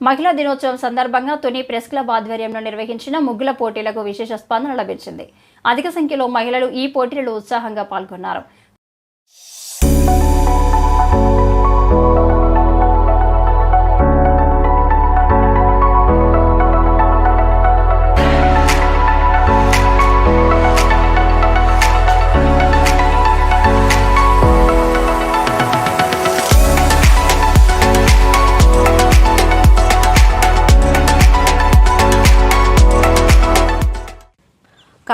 మహిళా దినోత్సవం సందర్భంగా తుని ప్రెస్ క్లబ్ ఆధ్వర్యంలో నిర్వహించిన ముగ్గుల పోటీలకు విశేష స్పందన లభించింది. అధిక సంఖ్యలో మహిళలు ఈ పోటీలలో ఉత్సాహంగా పాల్గొన్నారు.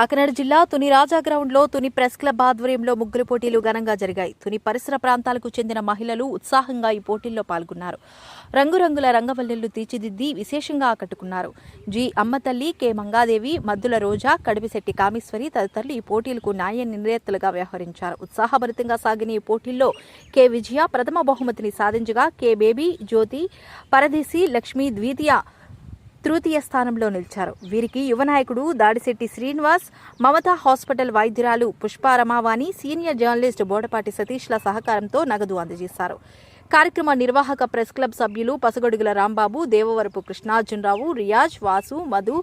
కాకినాడ జిల్లా తుని రాజా గ్రౌండ్లో తుని ప్రెస్ క్లబ్ ఆధ్వర్యంలో ముగ్గురు పోటీలు ఘనంగా జరిగాయి. తుని పరిసర ప్రాంతాలకు చెందిన మహిళలు ఉత్సాహంగా ఈ పోటీల్లో పాల్గొన్నారు. రంగురంగుల రంగవల్లిళ్ళు తీర్చిదిద్ది విశేషంగా ఆకట్టుకున్నారు. జి అమ్మతల్లి కె మంగాదేవి మద్దుల రోజా కడిపిశెట్టి కామేశ్వరి తదితరులు ఈ పోటీలకు న్యాయ నిర్ణేతలుగా వ్యవహరించారు. ఉత్సాహభరితంగా సాగిన ఈ పోటీల్లో కె విజయ ప్రథమ బహుమతిని సాధించగా కె బేబీ జ్యోతి పరదేశి లక్ష్మి ద్వితీయ తృతీయ స్థానంలో నిలిచారు. వీరికి యువ నాయకుడు దాడిశెట్టి శ్రీనివాస్ మమతా హాస్పిటల్ వైద్యురాలు పుష్పారమావాణి సీనియర్ జర్నలిస్ట్ బోడపాటి సతీష్ల సహకారంతో నగదు అందజేశారు. కార్యక్రమ నిర్వాహక ప్రెస్ క్లబ్ సభ్యులు Pasagodugula Rambabu Devavarapu Krishnarjunarao Riyaz Vasu Madhu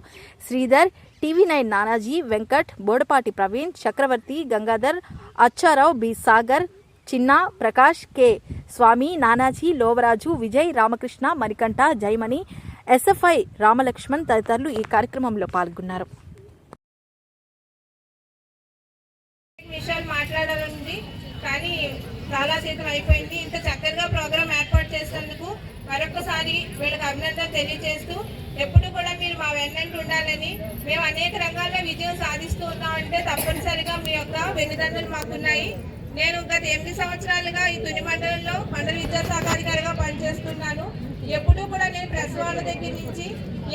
Sridhar TV nine Nanaji Venkat Bodapati Praveen Chakravarthi Gangadhar Accharao B. Sagar Chinna Prakash K. Swamy Nanaji Lovaraju Vijay Ramakrishna Manikanta Jaimani SFI Ramalakshman తదితరులు ఈ కార్యక్రమంలో పాల్గొన్నారు. విషయాలు మాట్లాడాలనుంది కానీ చాలా అయిపోయింది. ఇంత చక్కగా ప్రోగ్రామ్ ఏర్పాటు చేసినందుకు మరొకసారి వీళ్ళకి అభినందన తెలియజేస్తూ ఎప్పుడు కూడా మీరు మా వెన్నంటి ఉండాలని మేము అనేక రంగాల్లో విజయం సాధిస్తూ ఉన్నామంటే తప్పనిసరిగా మీ యొక్క వెన్నుదండలు మాకున్నాయి. నేను గత ఎనిమిది సంవత్సరాలుగా ఈ తుని మండలంలో మండల విద్యాశాఖ అధికారిగా పనిచేస్తున్నాను. ఎప్పుడూ కూడా నేను ప్రెస్ వాళ్ళ దగ్గర నుంచి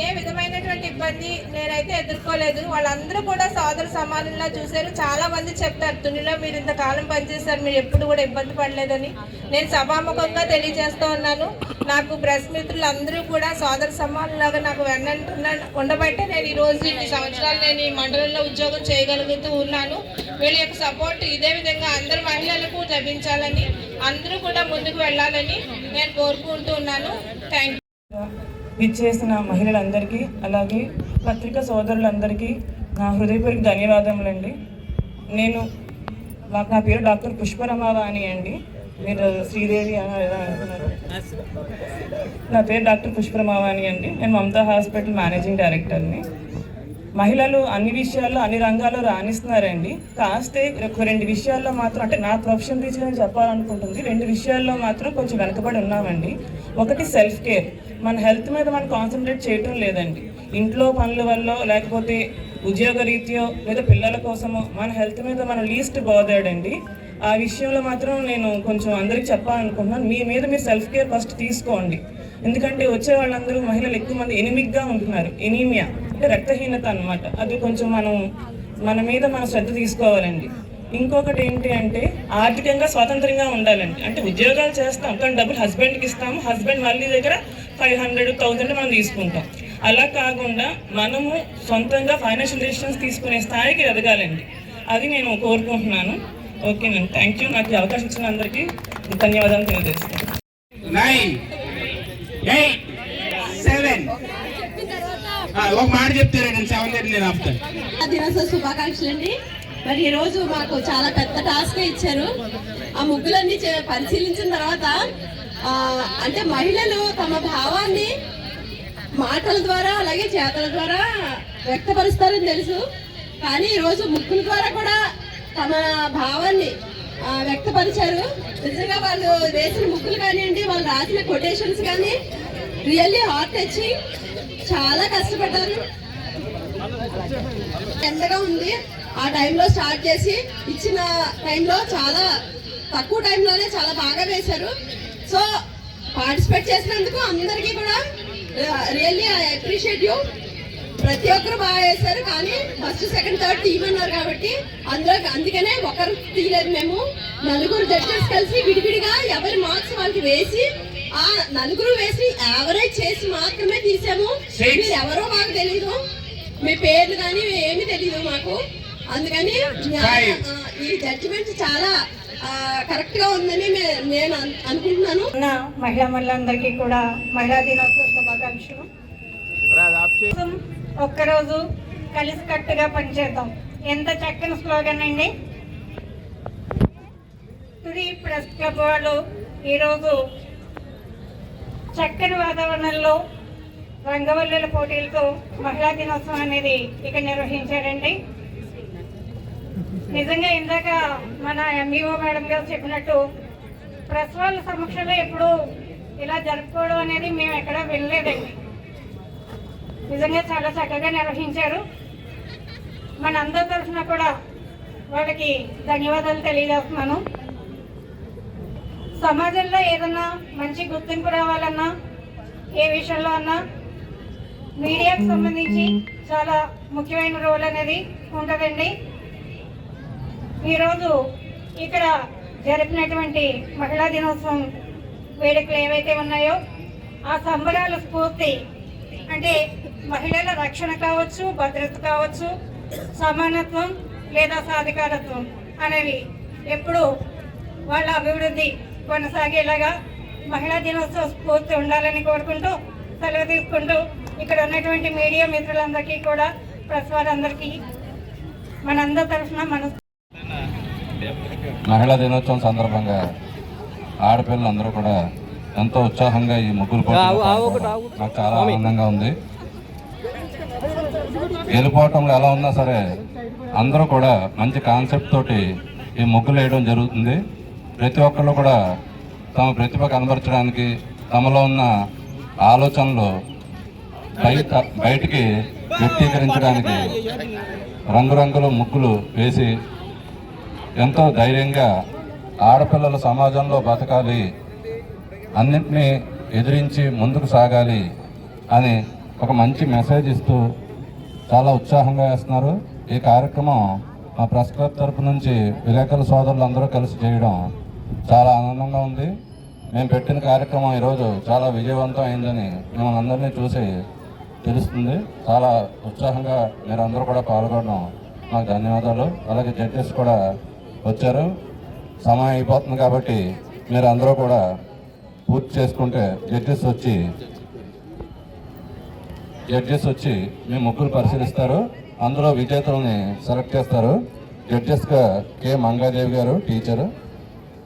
ఏ విధమైనటువంటి ఇబ్బంది నేనైతే ఎదుర్కోలేదు. వాళ్ళందరూ కూడా సోదర సమానంలా చూశారు. చాలా మంది చెప్తారు తునిలో మీరు ఇంతకాలం పనిచేశారు మీరు ఎప్పుడు కూడా ఇబ్బంది పడలేదని. నేను సభాముఖంగా తెలియజేస్తూ ఉన్నాను. నాకు ప్రెస్ మిత్రులు అందరూ కూడా సోదర సమానంలాగా నాకు వెన్నంటున్న ఉండబట్టే నేను ఈరోజు ఇన్ని సంవత్సరాలు నేను ఈ మండలంలో ఉద్యోగం చేయగలుగుతూ ఉన్నాను. వీళ్ళ యొక్క సపోర్ట్ ఇదే విధంగా అందరు మహిళలకు లభించాలని అందరూ కూడా ముందుకు వెళ్ళాలని నేను కోరుకుంటూ ఉన్నాను. థ్యాంక్ విచ్చేసిన మహిళలందరికీ అలాగే పత్రికా సోదరులందరికీ నా హృదయపూర్వక ధన్యవాదములండి. నేను నాకు నా పేరు డాక్టర్ పుష్పరమావాణి అండి. మీరు శ్రీదేవి అని అనుకున్నారు. నా పేరు డాక్టర్ పుష్పరమావాణి అండి. నేను మమతా హాస్పిటల్ మేనేజింగ్ డైరెక్టర్ని. మహిళలు అన్ని విషయాల్లో అన్ని రంగాల్లో రాణిస్తున్నారండి. కాస్తే ఒక రెండు విషయాల్లో మాత్రం అంటే నా ప్రొఫెషన్ రీచ్ నేను చెప్పాలనుకుంటుంది. రెండు విషయాల్లో మాత్రం కొంచెం వెనకబడి ఉన్నామండి. ఒకటి సెల్ఫ్ కేర్ మన హెల్త్ మీద మనం కాన్సన్ట్రేట్ చేయటం లేదండి. ఇంట్లో పనుల వల్ల లేకపోతే ఉద్యోగ రీత్యో లేదా పిల్లల కోసమో మన హెల్త్ మీద మనం లీస్ట్ బోదాడండి ఆ విషయంలో మాత్రం నేను కొంచెం అందరికి చెప్పాలనుకుంటున్నాను. మీ మీద మీరు సెల్ఫ్ కేర్ ఫస్ట్ తీసుకోండి. ఎందుకంటే వచ్చే వాళ్ళందరూ మహిళలు ఎక్కువ మంది ఎనిమిక్గా ఉంటున్నారు. ఎనీమియా. అంటే రక్తహీనత అనమాట అది కొంచెం మనం మన మీద మనం శ్రద్ధ తీసుకోవాలండి. ఇంకొకటి ఏంటి అంటే ఆర్థికంగా స్వతంత్రంగా ఉండాలండి. అంటే ఉద్యోగాలు చేస్తాం కానీ డబ్బులు హస్బెండ్కి ఇస్తాము. హస్బెండ్ మళ్ళీ దగ్గర ఫైవ్ హండ్రెడ్ థౌజండ్ మనం తీసుకుంటాం. అలా కాకుండా మనము సొంతంగా ఫైనాన్షియల్ డెసిషన్స్ తీసుకునే స్థాయికి ఎదగాలండి. అది నేను కోరుకుంటున్నాను. ఓకేనండి థ్యాంక్ యూ నాకు అవకాశం ఇచ్చిన అందరికీ ధన్యవాదాలు తెలియజేస్తాను నైన్ ఎయిట్ సెవెన్ ఒక మాట చెప్తారా? నేను సెవెన్ దగ్గర నేను ఆపుతాను దినోత్సవ శుభాకాంక్షలు అండి. మరి ఈ రోజు మాకు చాలా పెద్ద టాస్క్ ఇచ్చారు. ఆ ముగ్గులన్నీ చే- పరిశీలించిన తర్వాత అంటే మహిళలు తమ భావాన్ని మాటల ద్వారా అలాగే చేతల ద్వారా వ్యక్తపరుస్తారని తెలుసు. కానీ ఈరోజు రోజు ముగ్గుల ద్వారా కూడా తమ భావాన్ని వ్యక్తపరిచారు. నిజంగా వాళ్ళు వేసిన ముగ్గులు కానివ్వండి వాళ్ళు రాసిన కొటేషన్స్ కానీ రియల్లీ హార్ట్ టచింగ్ చాలా కష్టపడ్డారు. ఎండగా ఉంది. ఆ టైంలో స్టార్ట్ చేసి ఇచ్చిన టైంలో చాలా తక్కువ టైంలోనే చాలా బాగా వేశారు. సో పార్టిసిపేట్ చేసినందుకు అందరికీ కూడా రియల్లీ ఐ అప్రిషియేట్ యూ ప్రతి ఒక్కరు బాగా వేశారు కానీ ఫస్ట్ సెకండ్ థర్డ్ టీమ్ అన్నారు కాబట్టి అందులో అందుకనే ఒకరు తీయలేదు మేము. నలుగురు జడ్జెస్ కలిసి విడివిడిగా ఎవరి మార్క్స్ వాళ్ళకి వేసి ఆ నలుగురు వేసి యావరేజ్ చేసి మాత్రమే తీసాము. మీరు ఎవరో మాకు తెలీదు. మీ పేర్లు కానీ ఏమీ తెలియదు మాకు. అందుకని ఈ జడ్జిమెంట్ చాలా కరెక్ట్గా ఉందని నేను అన్- అనుకుంటున్నాను. మహిళా మహిళలందరికీ కూడా మహిళా దినోత్సవ శుభాకాంక్షలు. ఒక్కరోజు కలిసికట్టుగా పనిచేద్దాం. ఎంత చక్కని స్లోగన్ అండి. తుది ప్రెస్ క్లబ్ వాళ్ళు ఈరోజు చక్కని వాతావరణంలో రంగవల్లుల పోటీలతో మహిళా దినోత్సవం అనేది ఇక్కడ నిర్వహించారండి. నిజంగా ఇందాక మన ఎంఈఓ మేడం గారు చెప్పినట్టు ప్రెస్ వాళ్ళ సమక్షంలో ఎప్పుడు ఇలా జరుపుకోవడం అనేది మేము ఎక్కడా వినలేదండి. నిజంగా చాలా చక్కగా నిర్వహించారు. మన అందరి తరఫున కూడా వాళ్ళకి ధన్యవాదాలు తెలియజేస్తున్నాను. సమాజంలో ఏదన్నా మంచి గుర్తింపు రావాలన్నా ఏ విషయంలో అన్నా మీడియాకు సంబంధించి చాలా ముఖ్యమైన రోల్ అనేది ఉంటుందండి. ఈరోజు ఇక్కడ జరిపినటువంటి మహిళా దినోత్సవం వేడుకలు ఏవైతే ఉన్నాయో ఆ సంబరాల స్ఫూర్తి అంటే మహిళల రక్షణ కావచ్చు భద్రత కావచ్చు సమానత్వం లేదా సాధికారత్వం అనేవి ఎప్పుడు వాళ్ళ అభివృద్ధి కొనసాగేలాగా మహిళా దినోత్సవ స్ఫూర్తి ఉండాలని కోరుకుంటూ సెలవు తీసుకుంటూ ఇక్కడ ఉన్నటువంటి మీడియా మిత్రులందరికీ కూడా ప్రెస్ వారందరికీ మనందరి తరఫున మన మహిళా దినోత్సవం సందర్భంగా ఆడపిల్లలందరూ కూడా ఎంతో ఉత్సాహంగా ఈ పాల్గొనడం నాకు చాలా ఆనందంగా ఉంది. గెలుపోవటంలో ఎలా ఉన్నా సరే అందరూ కూడా మంచి కాన్సెప్ట్ తోటి ఈ ముగ్గులు వేయడం జరుగుతుంది. ప్రతి ఒక్కళ్ళు కూడా తమ ప్రతిభ కనబరచడానికి తమలో ఉన్న ఆలోచనలు బయట బయటికి వ్యక్తీకరించడానికి రంగురంగుల ముగ్గులు వేసి ఎంతో ధైర్యంగా ఆడపిల్లలు సమాజంలో బతకాలి అన్నింటినీ ఎదిరించి ముందుకు సాగాలి అని ఒక మంచి మెసేజ్ ఇస్తూ చాలా ఉత్సాహంగా వేస్తున్నారు. ఈ కార్యక్రమం మా ప్రెస్ క్లబ్ తరపు నుంచి విలేకరుల సోదరులు అందరూ కలిసి చేయడం చాలా ఆనందంగా ఉంది. మేము పెట్టిన కార్యక్రమం ఈరోజు చాలా విజయవంతం అయిందని మిమ్మల్ని అందరినీ చూసి తెలుస్తుంది. చాలా ఉత్సాహంగా మీరు అందరూ కూడా పాల్గొనడం మాకు ధన్యవాదాలు. అలాగే జడ్జెస్ కూడా వచ్చారు. సమయం అయిపోతుంది కాబట్టి మీరు అందరూ కూడా పూర్తి చేసుకుంటే జడ్జెస్ వచ్చి జడ్జెస్ వచ్చి మీ ముగ్గురు పరిశీలిస్తారు. అందులో విజేతల్ని సెలెక్ట్ చేస్తారు. జడ్జెస్గా కె మంగాదేవి గారు టీచరు.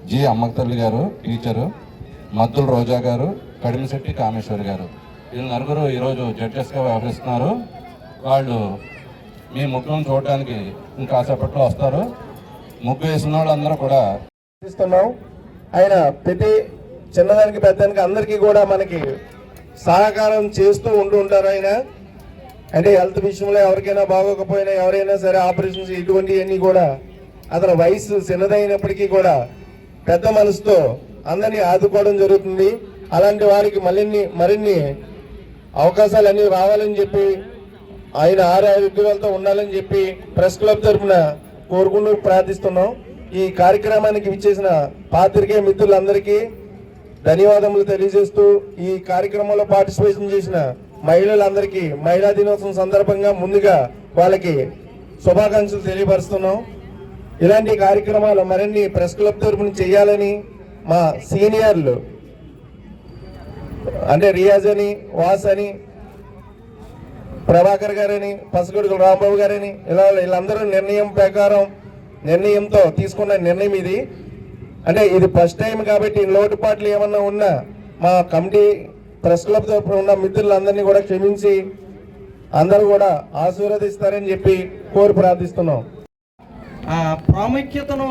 జి అమ్మకతల్లి గారు టీచరు మద్దుల రోజా గారు కడిమిశెట్టి కామేశ్వరి గారు. వీళ్ళు నలుగురు ఈరోజు జడ్జెస్గా వ్యవహరిస్తున్నారు. వాళ్ళు మీ ముగ్గును చూడడానికి ఇంకాసేపట్లో వస్తారు. ముగ్గు వేసిన వాళ్ళందరూ కూడా ఇస్తున్నాం ఆయన ప్రతి చిన్నదానికి పెద్దానికి అందరికీ కూడా మనకి సహకారం చేస్తూ ఉంటూ ఉంటారు ఆయన. అంటే హెల్త్ విషయంలో ఎవరికైనా బాగోకపోయినా ఎవరైనా సరే ఆపరేషన్స్ ఇటువంటివన్నీ కూడా అతని వయసు చిన్నదైనప్పటికీ కూడా పెద్ద మనసుతో అందరినీ ఆదుకోవడం జరుగుతుంది. అలాంటి వారికి మరిన్ని మరిన్ని అవకాశాలు అన్ని రావాలని చెప్పి ఆయన ఆరోగ్యాలతో ఉండాలని చెప్పి ప్రెస్ క్లబ్ తరఫున కోరుకుంటూ ప్రార్థిస్తున్నాం. ఈ కార్యక్రమానికి విచ్చేసిన పాత్రికేయ మిత్రులందరికీ ధన్యవాదములు తెలియజేస్తూ ఈ కార్యక్రమంలో పార్టిసిపేషన్ చేసిన మహిళలందరికీ మహిళా దినోత్సవం సందర్భంగా ముందుగా వాళ్ళకి శుభాకాంక్షలు తెలియపరుస్తున్నాం. ఇలాంటి కార్యక్రమాలు మరిన్ని ప్రెస్ క్లబ్ తరఫున చేయాలని మా సీనియర్లు అంటే రియాజ్ అని వాస్ అని ప్రభాకర్ గారని పసగుడుగు రాంబాబు గారని ఇలా వీళ్ళందరూ నిర్ణయం ప్రకారం నిర్ణయంతో తీసుకున్న నిర్ణయం ఇది. అంటే ఇది ఫస్ట్ టైం కాబట్టి లోటుపాట్లు ఏమన్నా ఉన్నా మా కమిటీ ప్రెస్ క్లబ్ తరఫున ఉన్న మిత్రులందరినీ కూడా క్షమించి అందరూ కూడా ఆశీర్వదిస్తారని చెప్పి కోరి ప్రార్థిస్తున్నాం. ప్రాముఖ్యతను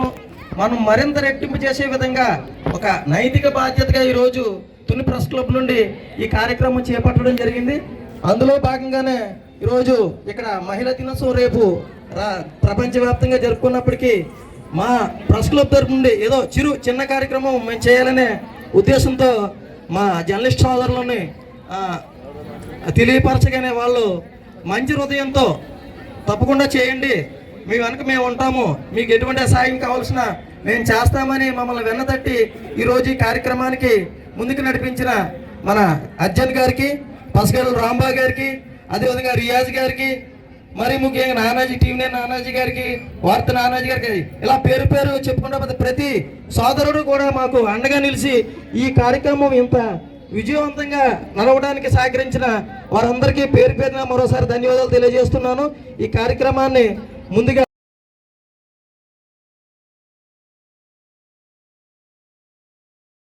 మనం మరింత రెట్టింపు చేసే విధంగా ఒక నైతిక బాధ్యతగా ఈరోజు తుని ప్రెస్ క్లబ్ నుండి ఈ కార్యక్రమం చేపట్టడం జరిగింది. అందులో భాగంగానే ఈరోజు ఇక్కడ మహిళా దినోత్సవం రేపు ప్రపంచవ్యాప్తంగా జరుపుకున్నప్పటికీ మా ప్రెస్ క్లబ్ తరపు నుండి ఏదో చిరు చిన్న కార్యక్రమం మేము చేయాలనే ఉద్దేశంతో మా జర్నలిస్ట్ సోదరులని తెలియపరచగానే వాళ్ళు మంచి హృదయంతో తప్పకుండా చేయండి. మీ వెనక మేము ఉంటాము. మీకు ఎటువంటి సాయం కావాల్సిన మేము చేస్తామని మమ్మల్ని వెన్నతట్టి ఈరోజు ఈ కార్యక్రమానికి ముందుకు నడిపించిన మన అర్జున్ గారికి పసగల్ రాంబా గారికి అదేవిధంగా రియాజ్ గారికి మరి ముఖ్యంగా నానాజీ టీవీ నానాజీ గారికి వార్త నానాజీ గారికి ఇలా పేరు పేరు చెప్పుకుంటా ప్రతి సోదరుడు కూడా మాకు అండగా నిలిచి ఈ కార్యక్రమం ఇంత విజయవంతంగా నడవడానికి సహకరించిన వారందరికీ పేరు పేరున మరోసారి ధన్యవాదాలు తెలియజేస్తున్నాను. ఈ కార్యక్రమాన్ని ముందుగా